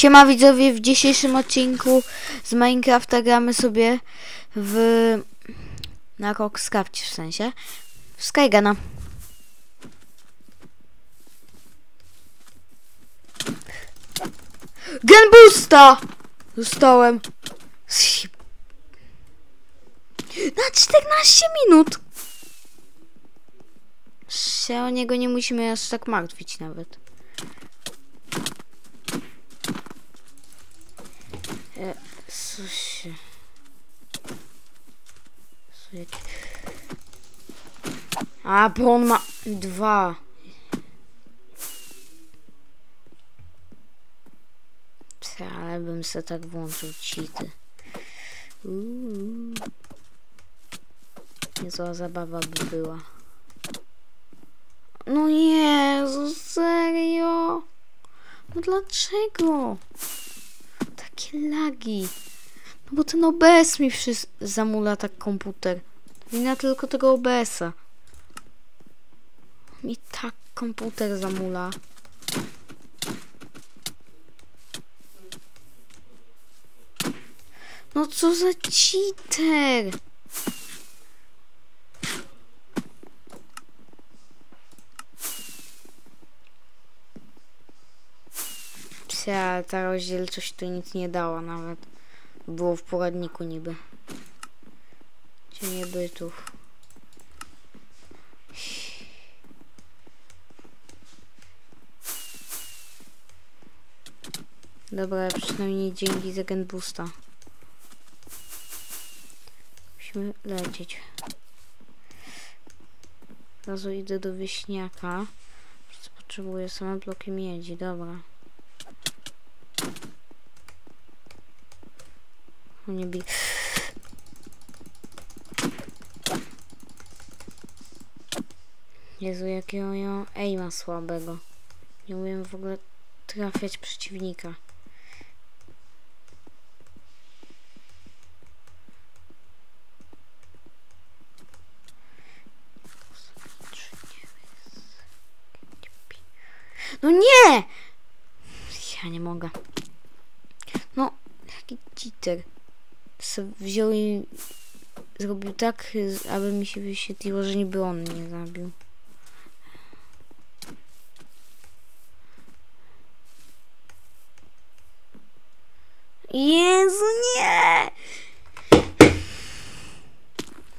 Siema widzowie, w dzisiejszym odcinku z Minecrafta gramy sobie w... na Rockscrafcie w sensie. W Skygana. Genboosta! Dostałem. Na 14 minut! Się o niego nie musimy aż tak martwić nawet. E. Co jak... A, bo on ma dwa. Pse, ale bym se tak włączył cheaty. Uuu. Niezła zabawa by była. No Jezu, serio? No dlaczego? Takie lagi. No bo ten OBS mi wszys- zamula tak komputer. Wina tylko tego OBS-a. Mi tak komputer zamula. No co za cheater! Psia, ta rozdzielczość tu nic nie dała nawet. Było w poradniku niby. Cienie bytów. Dobra, przynajmniej dzięki za Gen Boosta. Musimy lecieć. Razu idę do wieśniaka. Potrzebuję same bloki miedzi, dobra. Nie bij. Jezu, jakiego ja aima słabego. Nie umiem w ogóle trafiać przeciwnika. No nie! Ja nie mogę. No, cheater. Se wziął i zrobił tak, aby mi się wyświetliło, że niby on mnie zabił. Jezu, nie!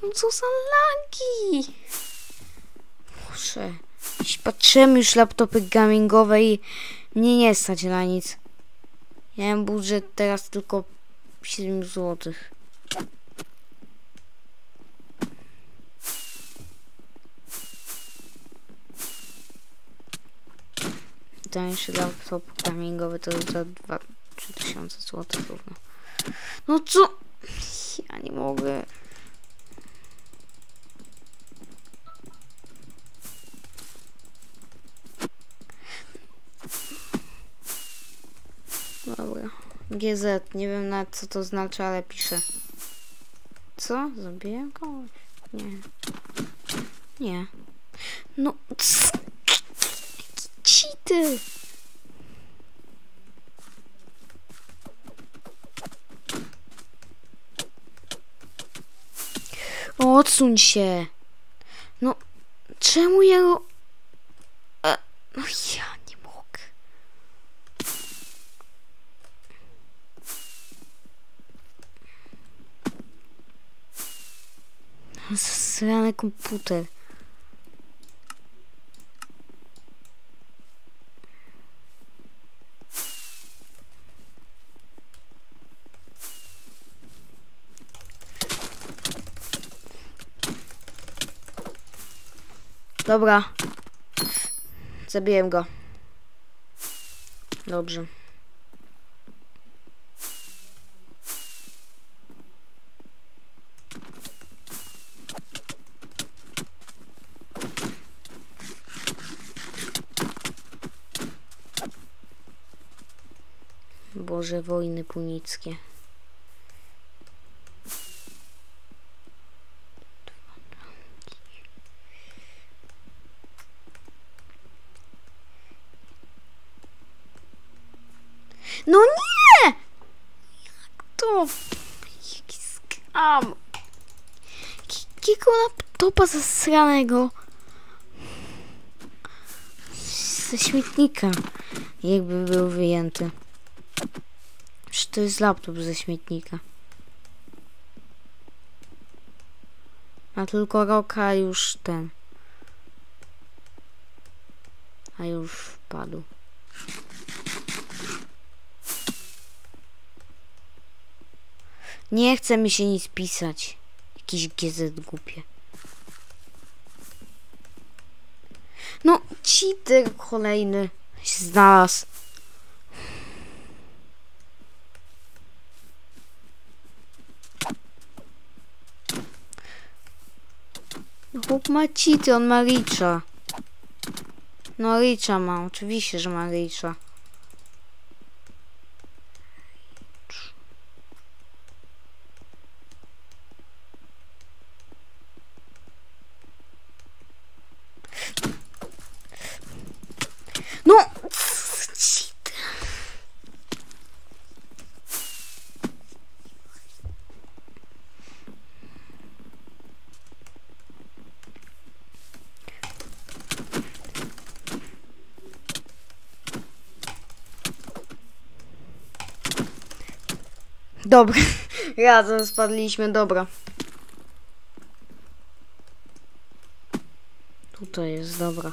No co za lagi! Boże. Jeśli patrzyłem już laptopy gamingowe i mnie nie stać na nic. Ja mam budżet teraz tylko 7 zł. Tańszy laptop gamingowy to za 2 3000 zł równo. No co? Ja nie mogę. Dobra. GZ, nie wiem na co to znaczy, ale piszę. Co? Zabiję kogoś? Nie. Nie. No, cheaty! Odsuń się! No, czemu ja go... E, no ja nie mogę. Zasrany komputer. Dobra. Zabiłem go. Dobrze. może wojny punickie. No nie! Jak to? Jaki skam! Jakiego laptopa zasranego? Ze śmietnika jakby był wyjęty. To jest laptop ze śmietnika? A tylko roka już ten. A już wpadł. Nie chce mi się nic pisać. Jakiś GZ głupie. No, cheater kolejny się znalazł. Chłop ma cheaty, on ma Richa. No Richa ma, oczywiście, że ma Richa. No! Cheat. Dobra, razem spadliśmy, dobra. Tutaj jest, dobra.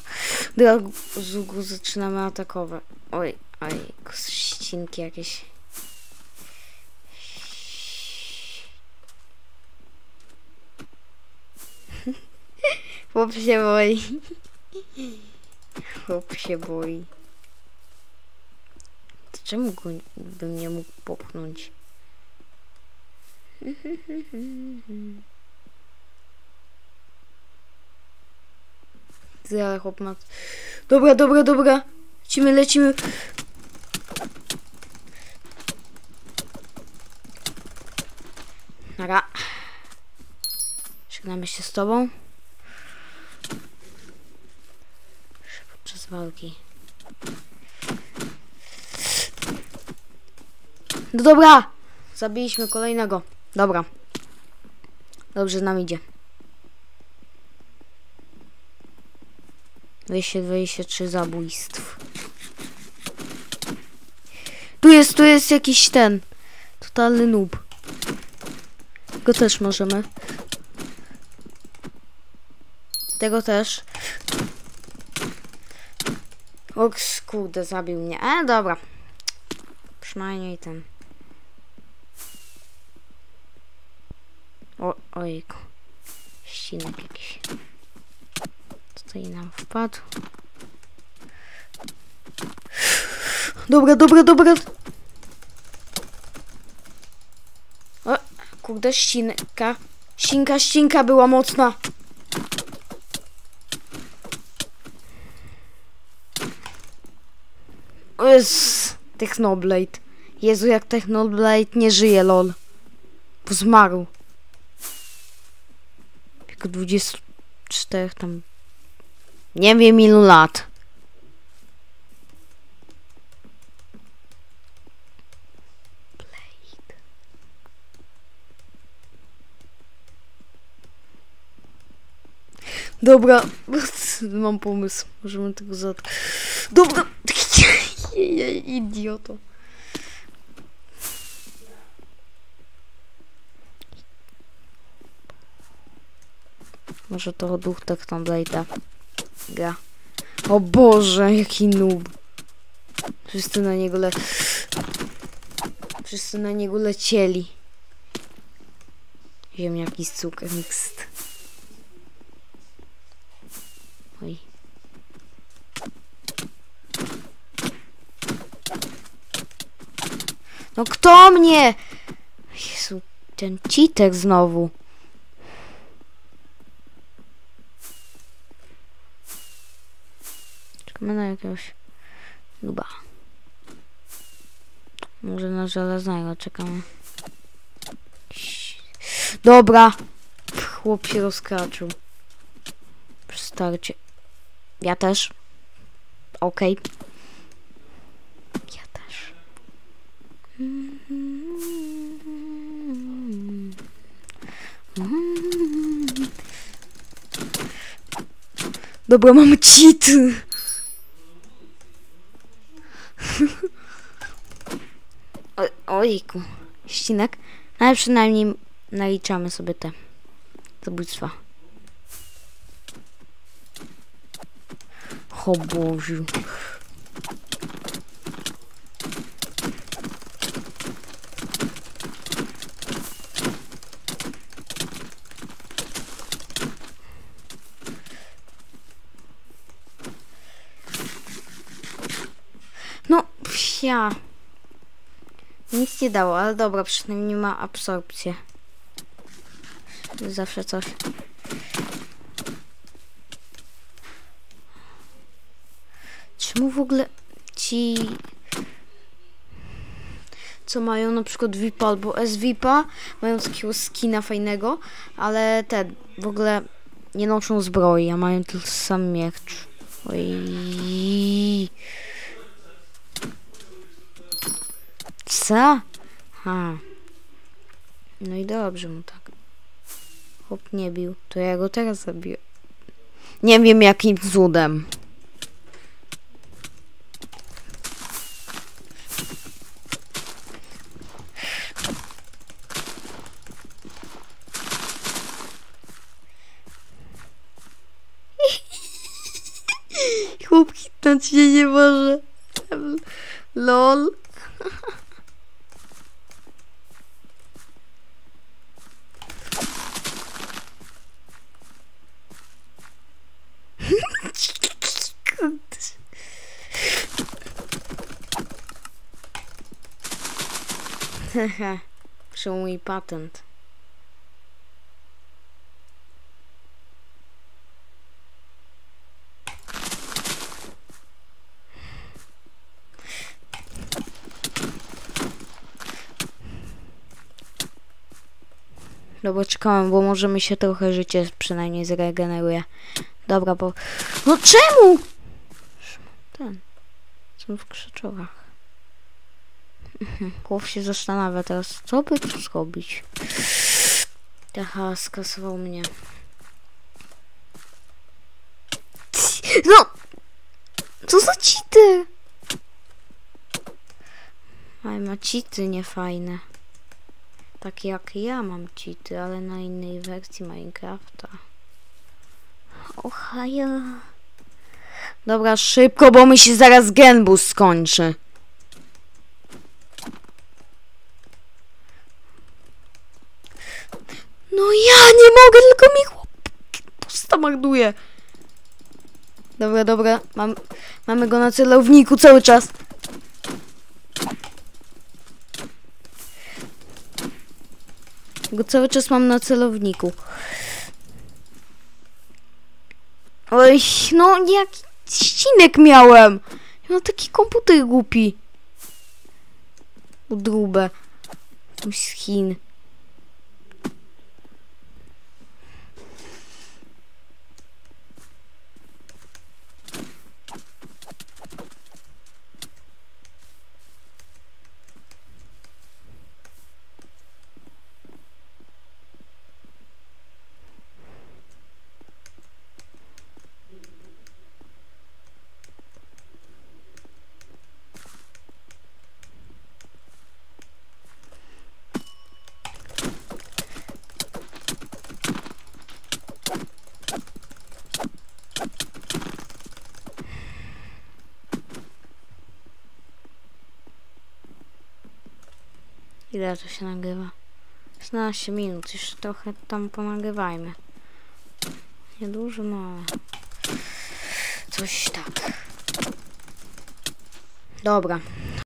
Zugu zaczynamy atakować. Oj, oj, ścinki jakieś. Chłop się boi. Chłop się boi. To czemu go bym nie mógł popchnąć? Ale chłop ma... Dobra, dobra, dobra. Lecimy, lecimy. Nara. Żegnamy się z tobą. Podczas walki. No dobra. Zabiliśmy kolejnego. Dobra. Dobrze nam idzie. 223 zabójstw. Tu jest, tu jest jakiś ten. Totalny noob. Go też możemy. Tego też. O, kurde, zabił mnie. E, dobra. Przynajmniej ten. O, ojku. Ścinek jakiś. Tutaj nam wpadł. Dobra, dobra, dobra. O, kurde, ścinka. Ścinka, ścinka była mocna. Jest Technoblade. Jezu, jak Technoblade nie żyje, lol. Bo zmarł. Wieku 24 tam... Nie wiem ilu lat. Dobra, mam pomysł. Możemy tego za... Dobra! Idioto. Może to duch Technoblade'a gra. O Boże, jaki noob. Wszyscy na niego le... Wszyscy na niego lecieli. Ziemniaki z cukrem mixed. Oj. No kto mnie? Jezu, ten citek znowu. Czekamy na jakiegoś luba. Może na żelaznego czekamy. Dobra. Chłop się rozkraczył. Starcie. Ja też. Okej. Okay. Ja też. Dobra, mam cheat. O, ojku. Ścinek. Ale przynajmniej naliczamy sobie te zabójstwa. O Boziu. No, psia. Nic nie dało, ale dobra, przynajmniej ma absorpcję. Zawsze coś. Czemu w ogóle ci co mają na przykład VIP albo SVIPa mają takiego skina fajnego, ale te w ogóle nie noszą zbroi, a mają tylko sam miecz. Oj. Co? Ha. No i dobrze mu tak. Chłop nie bił. To ja go teraz zabiję. Nie wiem jakim cudem. Chłop hitnąć się nie może. Lol. Haha, mój patent. Dobra, czekałem, bo może mi się trochę życie przynajmniej zregeneruje. Dobra, bo... No czemu? Ten. Są w krzyczorach. Chłop się zastanawia teraz, co by tu zrobić. Aha, skasował mnie. No! Co za cheaty? Ale ma cheaty niefajne. Takie jak ja mam cheaty, ale na innej wersji Minecrafta. Ohaja. Dobra, szybko, bo mi się zaraz genbus skończy. No ja nie mogę, tylko mi chłop pusta marduje. Dobra, dobra, mam, mamy go na celowniku cały czas. Go cały czas mam na celowniku. Oj, no jaki ścinek miałem. Mam taki komputer głupi. Udrubę. Z Chin. Ile to się nagrywa? 16 minut, jeszcze trochę tam ponagrywajmy. Niedużo, no ale... Coś tak. Dobra.